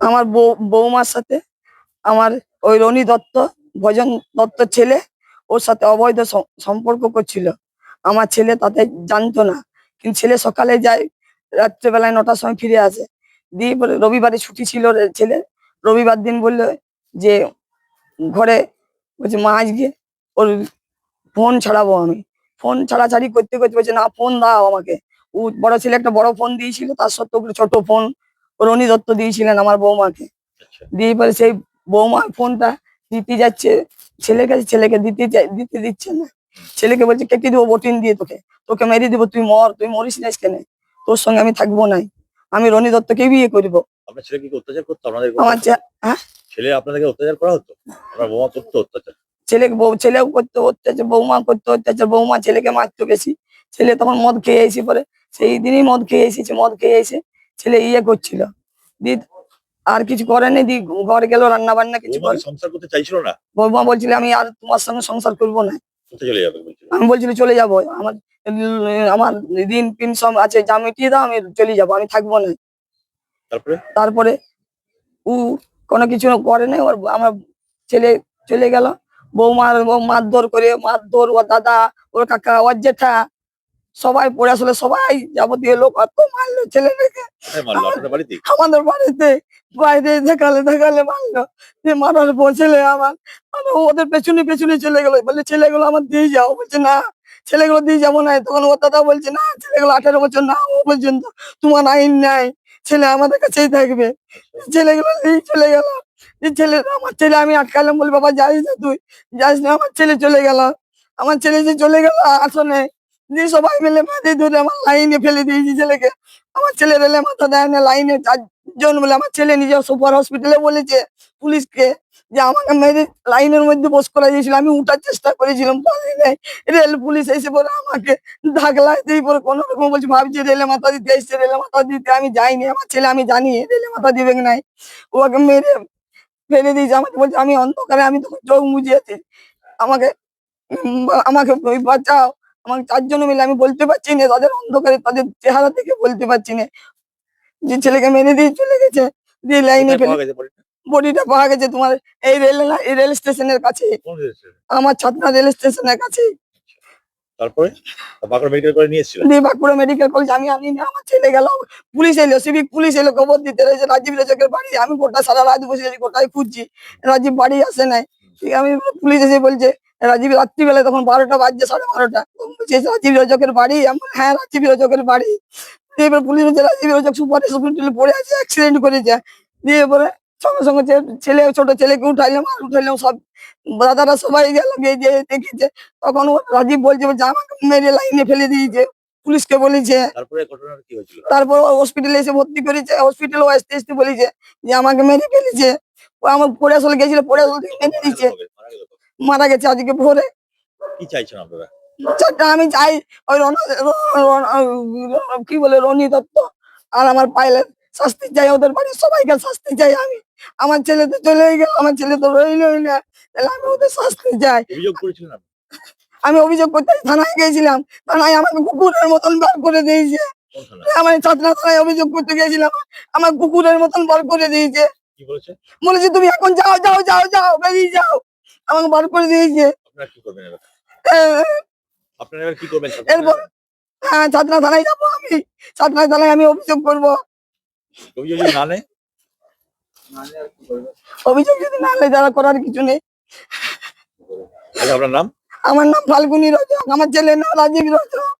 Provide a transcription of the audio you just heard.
আমার বউ বৌমার সাথে, আমার ওই রনি দত্ত, ভজন দত্ত ছেলে, ওর সাথে অবৈধ সম্পর্ক করছিল। আমার ছেলে তাতে জানতো না। কিন্তু ছেলে সকালে যায়, রাত্রেবেলায় নটার সময় ফিরে আসে। দিয়ে বলে, রবিবারে ছুটি ছিল ছেলে। রবিবার দিন বলল যে, ঘরে বলছে, মা, আজকে ওর ফোন ছাড়াবো আমি। ফোন ছাড়াছাড়ি করতে করতে বলছে, না, ফোন দাও আমাকে। ও বড় ছেলে একটা বড় ফোন দিয়েছিল, তার সত্ত্বেও ছোট ফোন। রনি দত্ত দিয়েছিলেন আমার বৌমাকে। আচ্ছা। দিয়ে পরে সেই বৌমা ফোনটা দিতে যাচ্ছে ছেলের কাছে ছেলেকে দিতে দিতে দিচ্ছে না। ছেলেকে বলছে কেটে দেবো বটিন দিয়ে তোকে তোকে মেরে দেবো তুই মর তুই মরিস না কেন তোর সঙ্গে আমি থাকব নাই আমি রনি দত্তকে বিয়ে করব। আপনার ছেলে কি অত্যাচার করতো? আপনাদের আমার হ্যাঁ? ছেলে আপনাদেরকে অত্যাচার করা হতো? আপনার বোমা করতো অত্যাচার? ছেলে বউ ছেলেও করতো অত্যাচার বৌমা করতো অত্যাচার বৌমা ছেলেকে মারতো বেশি। ছেলে তখন মদ খেয়ে এসে পরে সেই দিনই মদ খেয়ে এসেছে মদ খেয়ে এসে ছেলে ইয়ে করছিল। দি আর কিছু করেনি দি ঘর গেল রান্না বান্না কিছু বৌমা করে। সংসার করতে চাইছিল না? বৌমা বলছিল আমি আর তোমার সঙ্গে সংসার করব না। চলে যাবে আমি বলছিল চলে যাব। আমার আমার ঋণ পিন সব আছে যা মিটিয়ে দাও আমি চলে যাব আমি থাকব না। তারপরে? তারপরে ও কোনো কিছু করে নাই ওর আমার ছেলে চলে গেল। বৌমার মারধর করে মারধর ওর দাদা ওর কাকা ওর জেঠা সবাই পড়ে আসলে সবাই যাবতীয় লোক অত মারলো ছেলেটাকে আমাদের বাড়িতে বাইরে দেখালে দেখালে মারলো। যে মারার পর ছেলে আমার আমার ওদের পেছনে পেছনে চলে গেলো। বলে ছেলেগুলো আমার দিয়ে যাও। বলছে না ছেলেগুলো দিয়ে যাব না। তখন ও দাদা বলছে না ছেলেগুলো আঠারো বছর না ও পর্যন্ত তোমার আইন নাই। ছেলে আমাদের কাছেই থাকবে। ছেলেগুলো নিয়ে চলে গেল। যে ছেলে আমার ছেলে আমি আটকালাম বলি বাবা যাইস না তুই যাইস না। আমার ছেলে চলে গেল। আমার ছেলে যে চলে গেল আসনে দিয়ে সবাই মিলে মাঝে ধরে আমার লাইনে ফেলে দিয়েছি ছেলেকে। আমার ছেলে রেলে মাথা দেয় না, লাইনে চারজন বলে আমার ছেলে নিজে সুপার হসপিটালে বলেছে পুলিশকে যে আমাকে মেরে লাইনের মধ্যে বস করা দিয়েছিল। আমি উঠার চেষ্টা করেছিলাম পারি নাই। রেল পুলিশ এসে পরে আমাকে ধাকলায় দিয়ে পরে কোনো রকম বলছে, ভাবছি রেলে মাথা দিতে এসছে, রেলে মাথা দিতে। আমি যাইনি, আমার ছেলে আমি জানি রেলে মাথা দিবে নাই। ওকে মেরে ফেলে দিয়েছে, আমাকে বলছে, আমি অন্ধকারে, আমি তখন চোখ মুজিয়েছি আমাকে আমাকে বাঁচাও। আমাকে চারজন মিলে আমি বলতে পারছি না তাদের অন্ধকারে তাদের চেহারা দেখে বলতে পারছি না। যে ছেলেকে মেরে দিয়ে চলে গেছে দিয়ে লাইনে ফেলে গেছে বডিটা? পাওয়া গেছে তোমার এই রেল এই রেল স্টেশনের কাছে। আমার ছাতনা রেল স্টেশনের কাছে। তারপরে? বাঁকুড়া মেডিকেল করে নিয়ে এসেছিলেন? দিয়ে বাঁকুড়া মেডিকেল কলেজ আমি আনি না আমার ছেলে গেল। পুলিশ এলো সিভিক পুলিশ এলো খবর দিতে রয়েছে রাজীব বাড়ি আমি গোটা সারা রাত বসে আছি গোটায় খুঁজছি। রাজীব বাড়ি আসে নাই। ঠিক আমি পুলিশ এসে বলছে রাজীব রাত্রিবেলা তখন বারোটা বাজছে সাড়ে বারোটা। রাজীব রোজকের বাড়ি আমি হ্যাঁ রাজীব রোজকের বাড়ি। এবার পুলিশ বলছে রাজীব রোজক সুপার হসপিটালে পড়ে আছে অ্যাক্সিডেন্ট করেছে। দিয়ে এবারে সঙ্গে সঙ্গে ছেলে ছোট ছেলেকে উঠাইলাম আর উঠাইলাম সব। দাদারা সবাই গেল গিয়ে যে দেখেছে তখন রাজীব বলছে আমাকে মেরে লাইনে ফেলে দিয়েছে। পুলিশকে বলেছে। তারপরে হসপিটালে এসে ভর্তি করেছে। হসপিটালে আসতে আসতে বলেছে যে আমাকে মেরে ফেলেছে। ও আমার পড়ে আসলে গেছিল পড়ে আসলে মেরে দিয়েছে? মারা গেছে আজকে ভোরে। কি চাইছেন আপনারা? আমি চাই ওই কি বলে রনি দত্ত আর আমার পাইলেট শাস্তি চাই ওদের বাড়ির সবাইকে শাস্তি চাই আমি। আমার ছেলে তো চলে গেল আমার ছেলে তো রইলই না। তাহলে আমি ওদের শাস্তি চাই। আমি অভিযোগ করতে থানায় গেছিলাম। থানায় আমাকে কুকুরের মতন বার করে দিয়েছে। কোন থানায়? আমার ছাত্রা থানায় অভিযোগ করতে গেছিলাম। আমার কুকুরের মতন বার করে দিয়েছে। বলেছে তুমি এখন যাও যাও যাও যাও বেরিয়ে যাও। আমাকে বার করে দিয়েছে। আপনারা কি করবেন এবার? আপনারা এবার কি করবেন? এরপর হ্যাঁ থানায় যাব আমি। থানায় আমি অভিযোগ করব। অভিযোগ যদি না নেয়? অভিযোগ যদি না যারা করার কিছু নেই। আপনার নাম? আমার নাম ফাল্গুনি রজক। আমার ছেলের নাম রাজীব রজক।